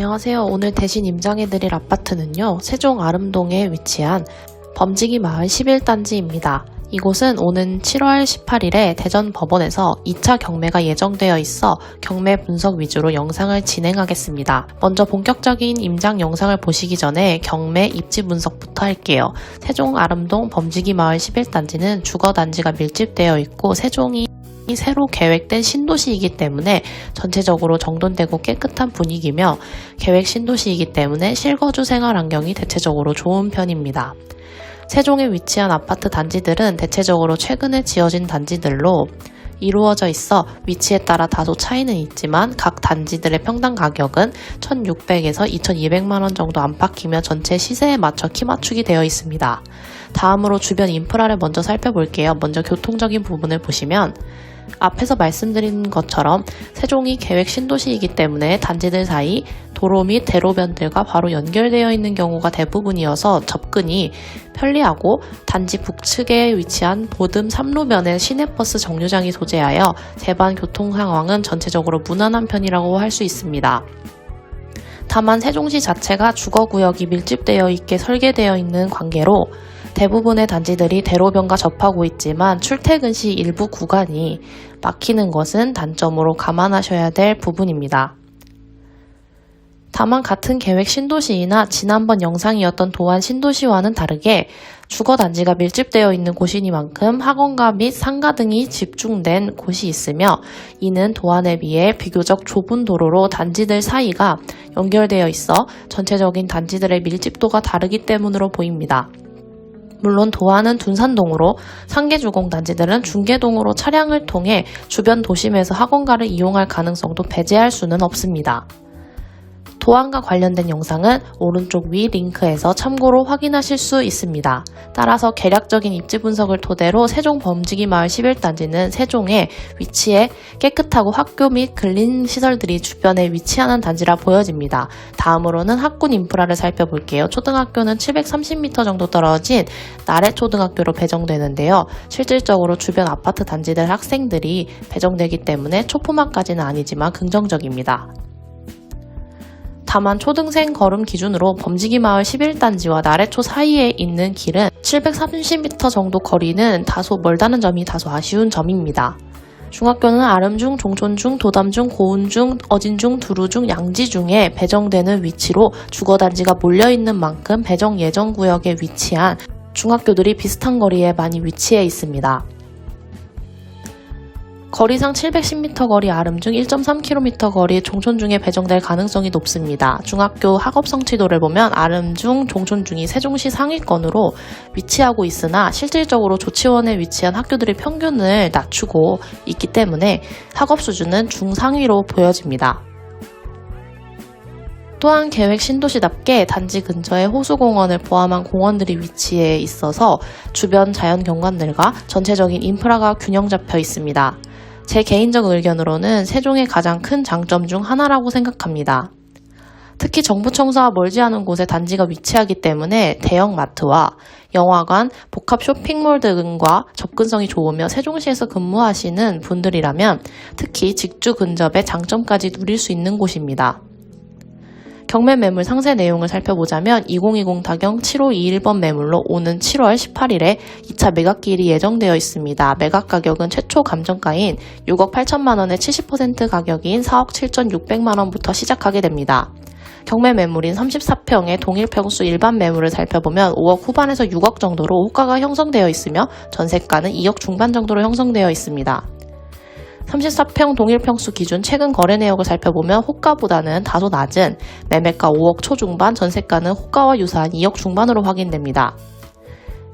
안녕하세요. 오늘 대신 임장해드릴 아파트는요, 세종 아름동에 위치한 범지기 마을 11단지입니다. 이곳은 오는 7월 18일에 대전 법원에서 2차 경매가 예정되어 있어 경매 분석 위주로 영상을 진행하겠습니다. 먼저 본격적인 임장 영상을 보시기 전에 경매 입지 분석부터 할게요. 세종 아름동 범지기 마을 11단지는 주거 단지가 밀집되어 있고 세종이 새로 계획된 신도시이기 때문에 전체적으로 정돈되고 깨끗한 분위기며 계획 신도시이기 때문에 실거주 생활 환경이 대체적으로 좋은 편입니다. 세종에 위치한 아파트 단지들은 대체적으로 최근에 지어진 단지들로 이루어져 있어 위치에 따라 다소 차이는 있지만 각 단지들의 평당 가격은 1,600에서 2,200만 원 정도 안팎이며 전체 시세에 맞춰 키 맞추기 되어 있습니다. 다음으로 주변 인프라를 먼저 살펴볼게요. 먼저 교통적인 부분을 보시면 앞에서 말씀드린 것처럼 세종이 계획 신도시이기 때문에 단지들 사이 도로 및 대로변들과 바로 연결되어 있는 경우가 대부분이어서 접근이 편리하고 단지 북측에 위치한 보듬 3路면의 시내버스 정류장이 소재하여 제반 교통 상황은 전체적으로 무난한 편이라고 할 수 있습니다. 다만 세종시 자체가 주거구역이 밀집되어 있게 설계되어 있는 관계로 대부분의 단지들이 대로변과 접하고 있지만 출퇴근 시 일부 구간이 막히는 것은 단점으로 감안하셔야 될 부분입니다. 다만 같은 계획 신도시이나 지난번 영상이었던 도안 신도시와는 다르게 주거 단지가 밀집되어 있는 곳이니만큼 학원가 및 상가 등이 집중된 곳이 있으며 이는 도안에 비해 비교적 좁은 도로로 단지들 사이가 연결되어 있어 전체적인 단지들의 밀집도가 다르기 때문으로 보입니다. 물론 도안은 둔산동으로 상계주공 단지들은 중계동으로 차량을 통해 주변 도심에서 학원가를 이용할 가능성도 배제할 수는 없습니다. 도안과 관련된 영상은 오른쪽 위 링크에서 참고로 확인하실 수 있습니다. 따라서 계략적인 입지 분석을 토대로 세종 범지기 마을 11단지는 세종에 위치해 깨끗하고 학교 및 근린 시설들이 주변에 위치하는 단지라 보여집니다. 다음으로는 학군 인프라를 살펴볼게요. 초등학교는 730m 정도 떨어진 나래 초등학교로 배정되는데요. 실질적으로 주변 아파트 단지들 학생들이 배정되기 때문에 초포만까지는 아니지만 긍정적입니다. 다만 초등생 걸음 기준으로 범지기 마을 11단지와 나래초 사이에 있는 길은 730m 정도 거리는 다소 멀다는 점이 다소 아쉬운 점입니다. 중학교는 아름중, 종촌중, 도담중, 고운중, 어진중, 두루중, 양지중에 배정되는 위치로 주거단지가 몰려있는 만큼 배정 예정 구역에 위치한 중학교들이 비슷한 거리에 많이 위치해 있습니다. 거리상 710m 거리 아름 중 1.3km 거리 종촌 중에 배정될 가능성이 높습니다. 중학교 학업 성취도를 보면 아름 중, 종촌 중이 세종시 상위권으로 위치하고 있으나 실질적으로 조치원에 위치한 학교들의 평균을 낮추고 있기 때문에 학업 수준은 중상위로 보여집니다. 또한 계획 신도시답게 단지 근처에 호수공원을 포함한 공원들이 위치해 있어서 주변 자연 경관들과 전체적인 인프라가 균형 잡혀 있습니다. 제 개인적 의견으로는 세종의 가장 큰 장점 중 하나라고 생각합니다. 특히 정부 청사와 멀지 않은 곳에 단지가 위치하기 때문에 대형 마트와 영화관, 복합 쇼핑몰 등과 접근성이 좋으며 세종시에서 근무하시는 분들이라면 특히 직주 근접의 장점까지 누릴 수 있는 곳입니다. 경매 매물 상세 내용을 살펴보자면 2020 타경 7521번 매물로 오는 7월 18일에 2차 매각기일이 예정되어 있습니다. 매각 가격은 최초 감정가인 6억 8천만 원의 70% 가격인 4억 7천6백만 원부터 시작하게 됩니다. 경매 매물인 34평의 동일 평수 일반 매물을 살펴보면 5억 후반에서 6억 정도로 호가가 형성되어 있으며 전세가는 2억 중반 정도로 형성되어 있습니다. 34평 동일평수 기준 최근 거래 내역을 살펴보면 호가보다는 다소 낮은 매매가 5억 초중반, 전세가는 호가와 유사한 2억 중반으로 확인됩니다.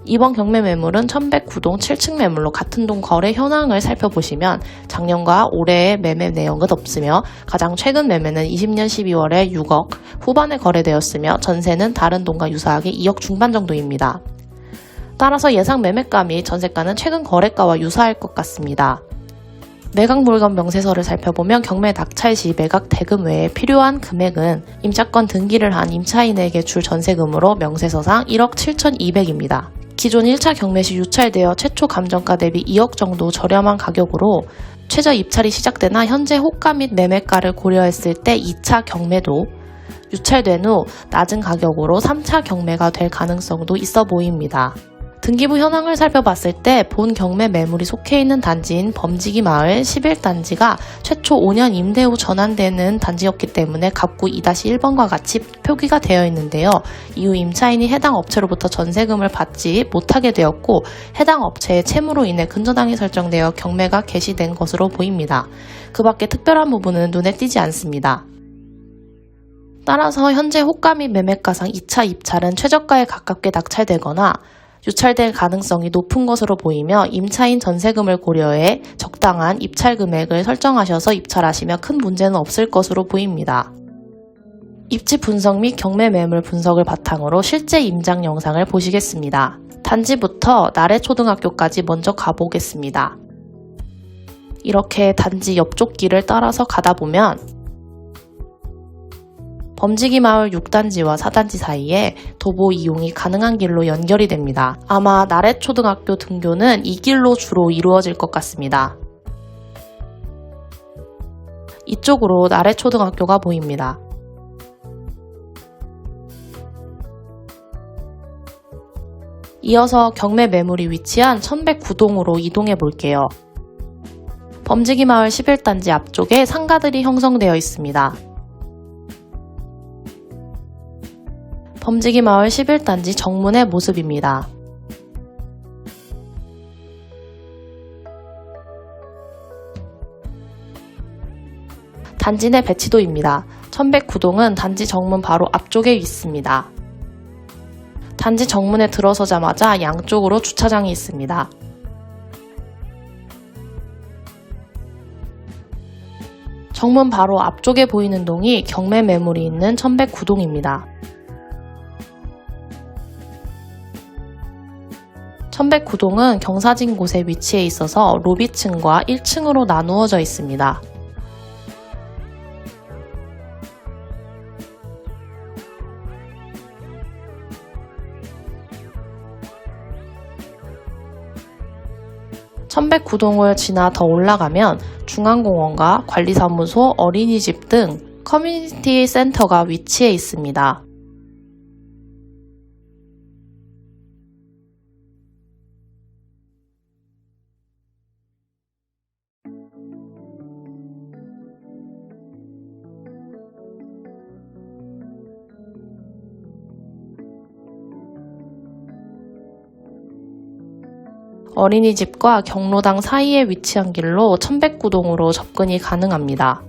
이번 경매 매물은 1109동 7층 매물로 같은 동 거래 현황을 살펴보시면 작년과 올해의 매매 내역은 없으며 가장 최근 매매는 20년 12월에 6억 후반에 거래되었으며 전세는 다른 동과 유사하게 2억 중반 정도입니다. 따라서 예상 매매가 및 전세가는 최근 거래가와 유사할 것 같습니다. 매각 물건 명세서를 살펴보면 경매 낙찰 시 매각 대금 외에 필요한 금액은 임차권 등기를 한 임차인에게 줄 전세금으로 명세서상 1억 7,200입니다. 기존 1차 경매 시 유찰되어 최초 감정가 대비 2억 정도 저렴한 가격으로 최저 입찰이 시작되나 현재 호가 및 매매가를 고려했을 때 2차 경매도 유찰된 후 낮은 가격으로 3차 경매가 될 가능성도 있어 보입니다. 등기부 현황을 살펴봤을 때 본 경매 매물이 속해 있는 단지인 범지기 마을 11단지가 최초 5년 임대 후 전환되는 단지였기 때문에 갑구 2-1번과 같이 표기가 되어 있는데요. 이후 임차인이 해당 업체로부터 전세금을 받지 못하게 되었고 해당 업체의 채무로 인해 근저당이 설정되어 경매가 개시된 것으로 보입니다. 그 밖에 특별한 부분은 눈에 띄지 않습니다. 따라서 현재 호가 및 매매가상 2차 입찰은 최저가에 가깝게 낙찰되거나 유찰될 가능성이 높은 것으로 보이며 임차인 전세금을 고려해 적당한 입찰 금액을 설정하셔서 입찰하시면 큰 문제는 없을 것으로 보입니다. 입지 분석 및 경매 매물 분석을 바탕으로 실제 임장 영상을 보시겠습니다. 단지부터 나래 초등학교까지 먼저 가보겠습니다. 이렇게 단지 옆쪽 길을 따라서 가다 보면 범지기 마을 6단지와 4단지 사이에 도보 이용이 가능한 길로 연결이 됩니다. 아마 나래초등학교 등교는 이 길로 주로 이루어질 것 같습니다. 이쪽으로 나래초등학교가 보입니다. 이어서 경매 매물이 위치한 1109동으로 이동해 볼게요. 범지기 마을 11단지 앞쪽에 상가들이 형성되어 있습니다. 범지기 마을 11단지 정문의 모습입니다. 단지 내 배치도입니다. 1109동은 단지 정문 바로 앞쪽에 있습니다. 단지 정문에 들어서자마자 양쪽으로 주차장이 있습니다. 정문 바로 앞쪽에 보이는 동이 경매 매물이 있는 1109동입니다. 1109동은 경사진 곳에 위치해 있어서 로비층과 1층으로 나누어져 있습니다. 천백구동을 지나 더 올라가면 중앙공원과 관리사무소, 어린이집 등 커뮤니티 센터가 위치해 있습니다. 어린이집과 경로당 사이에 위치한 길로 1109동으로 접근이 가능합니다.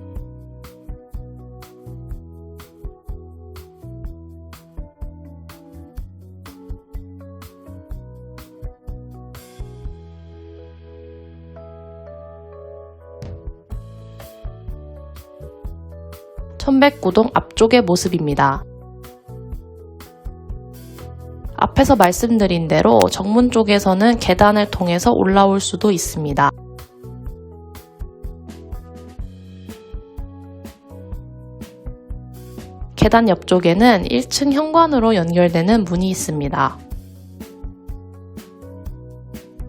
천백구동 앞쪽의 모습입니다. 앞에서 말씀드린 대로 정문 쪽에서는 계단을 통해서 올라올 수도 있습니다. 계단 옆쪽에는 1층 현관으로 연결되는 문이 있습니다.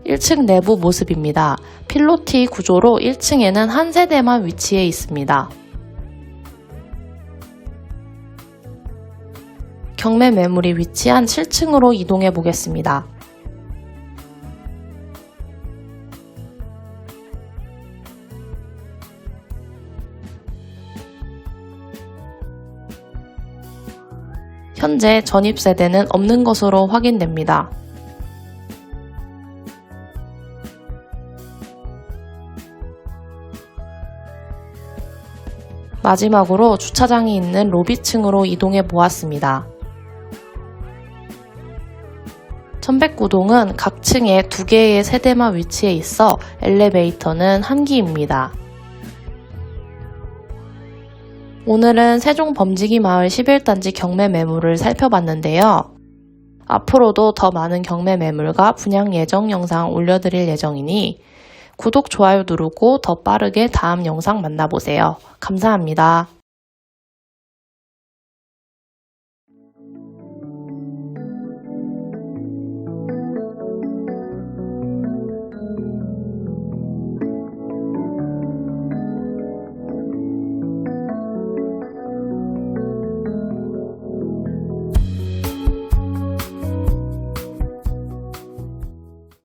1층 내부 모습입니다. 필로티 구조로 1층에는 한 세대만 위치해 있습니다. 경매 매물이 위치한 7층으로 이동해 보겠습니다. 현재 전입 세대는 없는 것으로 확인됩니다. 마지막으로 주차장이 있는 로비층으로 이동해 보았습니다. 1109동은 각 층에 두 개의 세대만 위치해 있어 엘리베이터는 한 기입니다. 오늘은 세종 범지기 마을 11단지 경매 매물을 살펴봤는데요. 앞으로도 더 많은 경매 매물과 분양 예정 영상 올려드릴 예정이니 구독, 좋아요 누르고 더 빠르게 다음 영상 만나보세요. 감사합니다.